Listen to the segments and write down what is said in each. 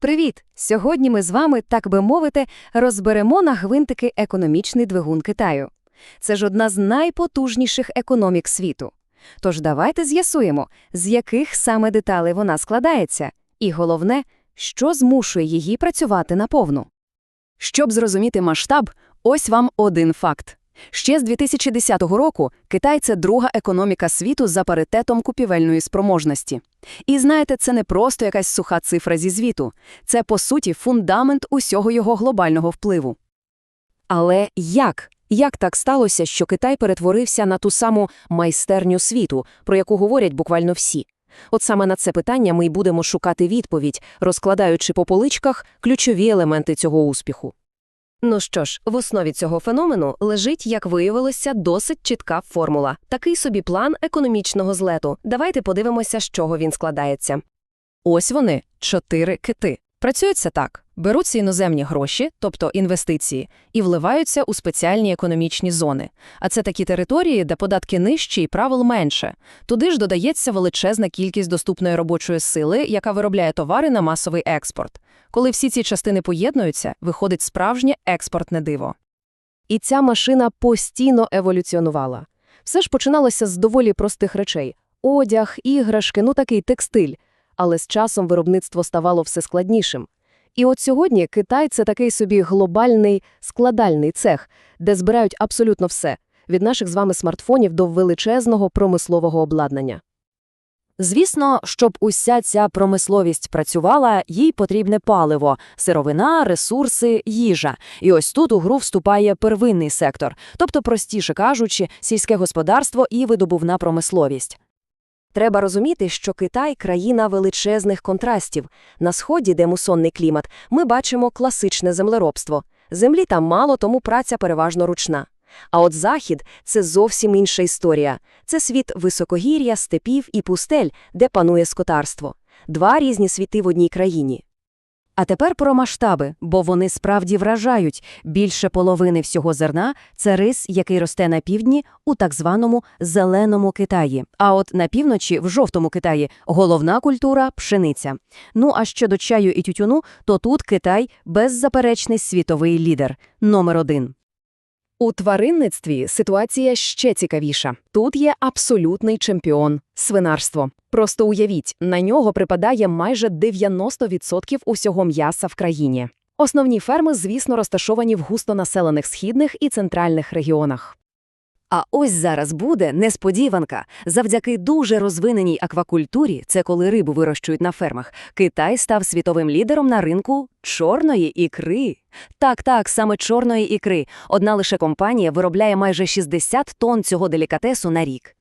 Привіт! Сьогодні ми з вами, так би мовити, розберемо на гвинтики економічний двигун Китаю. Це ж одна з найпотужніших економік світу. Тож давайте з'ясуємо, з яких саме деталей вона складається, і головне, що змушує її працювати наповну. Щоб зрозуміти масштаб, ось вам один факт. Ще з 2010 року Китай – це друга економіка світу за паритетом купівельної спроможності. І знаєте, це не просто якась суха цифра зі звіту. Це, по суті, фундамент усього його глобального впливу. Але як? Як так сталося, що Китай перетворився на ту саму майстерню світу, про яку говорять буквально всі? От саме на це питання ми й будемо шукати відповідь, розкладаючи по поличках ключові елементи цього успіху. Ну що ж, в основі цього феномену лежить, як виявилося, досить чітка формула. Такий собі план економічного злету. Давайте подивимося, з чого він складається. Ось вони, чотири кити. Працюються так. Беруться іноземні гроші, тобто інвестиції, і вливаються у спеціальні економічні зони. А це такі території, де податки нижчі і правил менше. Туди ж додається величезна кількість доступної робочої сили, яка виробляє товари на масовий експорт. Коли всі ці частини поєднуються, виходить справжнє експортне диво. І ця машина постійно еволюціонувала. Все ж починалося з доволі простих речей – одяг, іграшки, ну такий текстиль. Але з часом виробництво ставало все складнішим. І от сьогодні Китай – це такий собі глобальний складальний цех, де збирають абсолютно все – від наших з вами смартфонів до величезного промислового обладнання. Звісно, щоб уся ця промисловість працювала, їй потрібне паливо, сировина, ресурси, їжа. І ось тут у гру вступає первинний сектор, тобто, простіше кажучи, сільське господарство і видобувна промисловість. Треба розуміти, що Китай – країна величезних контрастів. На сході, де мусонний клімат, ми бачимо класичне землеробство. Землі там мало, тому праця переважно ручна. А от Захід – це зовсім інша історія. Це світ високогір'я, степів і пустель, де панує скотарство. Два різні світи в одній країні. А тепер про масштаби, бо вони справді вражають. Більше половини всього зерна – це рис, який росте на півдні у так званому «зеленому Китаї». А от на півночі, в жовтому Китаї, головна культура – пшениця. Ну а щодо чаю і тютюну, то тут Китай – беззаперечний світовий лідер, номер один. У тваринництві ситуація ще цікавіша. Тут є абсолютний чемпіон – свинарство. Просто уявіть, на нього припадає майже 90% усього м'яса в країні. Основні ферми, звісно, розташовані в густонаселених східних і центральних регіонах. А ось зараз буде несподіванка. Завдяки дуже розвиненій аквакультурі, це коли рибу вирощують на фермах, Китай став світовим лідером на ринку чорної ікри. Так, так, саме чорної ікри. Одна лише компанія виробляє майже 60 тонн цього делікатесу на рік.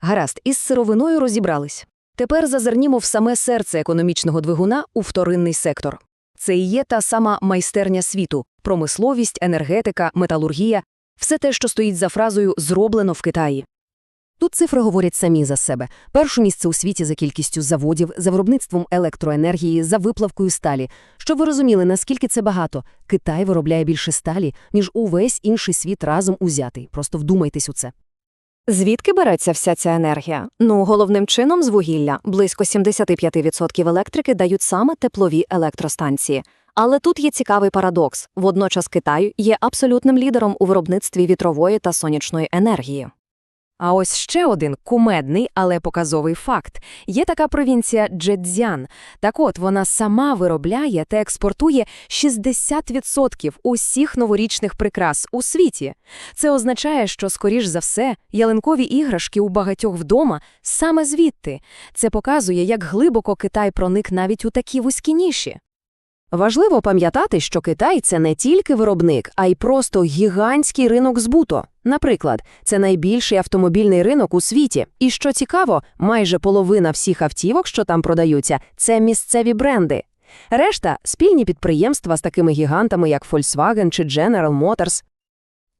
Гаразд, із сировиною розібрались. Тепер зазирнімо в саме серце економічного двигуна у вторинний сектор. Це і є та сама майстерня світу – промисловість, енергетика, металургія, все те, що стоїть за фразою «зроблено в Китаї». Тут цифри говорять самі за себе. Перше місце у світі за кількістю заводів, за виробництвом електроенергії, за виплавкою сталі. Щоб ви розуміли, наскільки це багато, Китай виробляє більше сталі, ніж увесь інший світ разом узятий. Просто вдумайтесь у це. Звідки береться вся ця енергія? Ну, головним чином з вугілля. Близько 75% електрики дають саме теплові електростанції. Але тут є цікавий парадокс. Водночас Китай є абсолютним лідером у виробництві вітрової та сонячної енергії. А ось ще один кумедний, але показовий факт. Є така провінція Джедзян. Так от вона сама виробляє та експортує 60% усіх новорічних прикрас у світі. Це означає, що, скоріш за все, ялинкові іграшки у багатьох вдома саме звідти. Це показує, як глибоко Китай проник навіть у такі вузькі ніші. Важливо пам'ятати, що Китай це не тільки виробник, а й просто гігантський ринок збуту. Наприклад, це найбільший автомобільний ринок у світі. І що цікаво, майже половина всіх автівок, що там продаються, це місцеві бренди. Решта спільні підприємства з такими гігантами, як Volkswagen чи General Motors.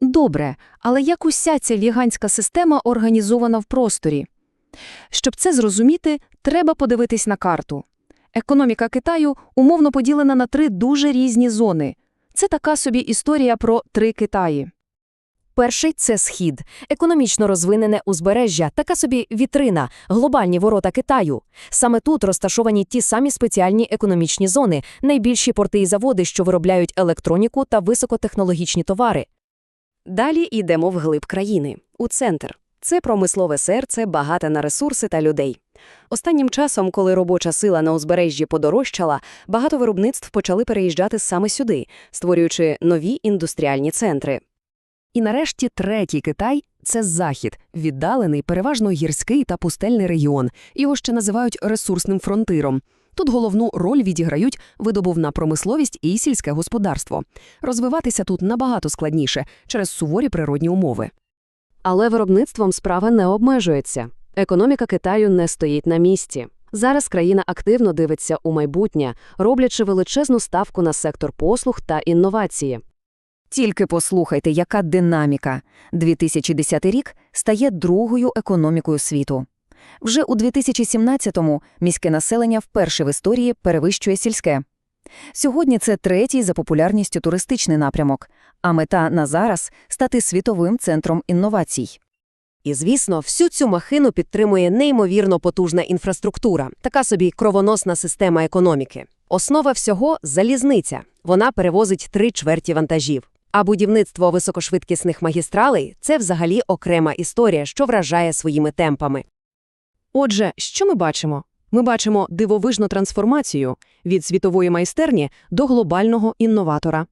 Добре, але як уся ця гігантська система організована в просторі? Щоб це зрозуміти, треба подивитись на карту. Економіка Китаю умовно поділена на три дуже різні зони. Це така собі історія про три Китаї. Перший – це Схід. Економічно розвинене узбережжя, така собі вітрина, глобальні ворота Китаю. Саме тут розташовані ті самі спеціальні економічні зони, найбільші порти і заводи, що виробляють електроніку та високотехнологічні товари. Далі йдемо вглиб країни, у центр. Це промислове серце, багате на ресурси та людей. Останнім часом, коли робоча сила на узбережжі подорожчала, багато виробництв почали переїжджати саме сюди, створюючи нові індустріальні центри. І нарешті третій Китай – це Захід, віддалений, переважно гірський та пустельний регіон. Його ще називають ресурсним фронтиром. Тут головну роль відіграють видобувна промисловість і сільське господарство. Розвиватися тут набагато складніше через суворі природні умови. Але виробництвом справа не обмежується. Економіка Китаю не стоїть на місці. Зараз країна активно дивиться у майбутнє, роблячи величезну ставку на сектор послуг та інновації. Тільки послухайте, яка динаміка. 2010 рік стає другою економікою світу. Вже у 2017-му міське населення вперше в історії перевищує сільське. Сьогодні це третій за популярністю туристичний напрямок, а мета на зараз – стати світовим центром інновацій. І, звісно, всю цю махину підтримує неймовірно потужна інфраструктура, така собі кровоносна система економіки. Основа всього – залізниця. Вона перевозить три чверті вантажів. А будівництво високошвидкісних магістралей – це взагалі окрема історія, що вражає своїми темпами. Отже, що ми бачимо? Ми бачимо дивовижну трансформацію від світової майстерні до глобального інноватора.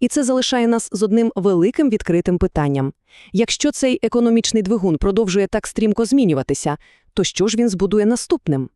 І це залишає нас з одним великим відкритим питанням. Якщо цей економічний двигун продовжує так стрімко змінюватися, то що ж він збудує наступним?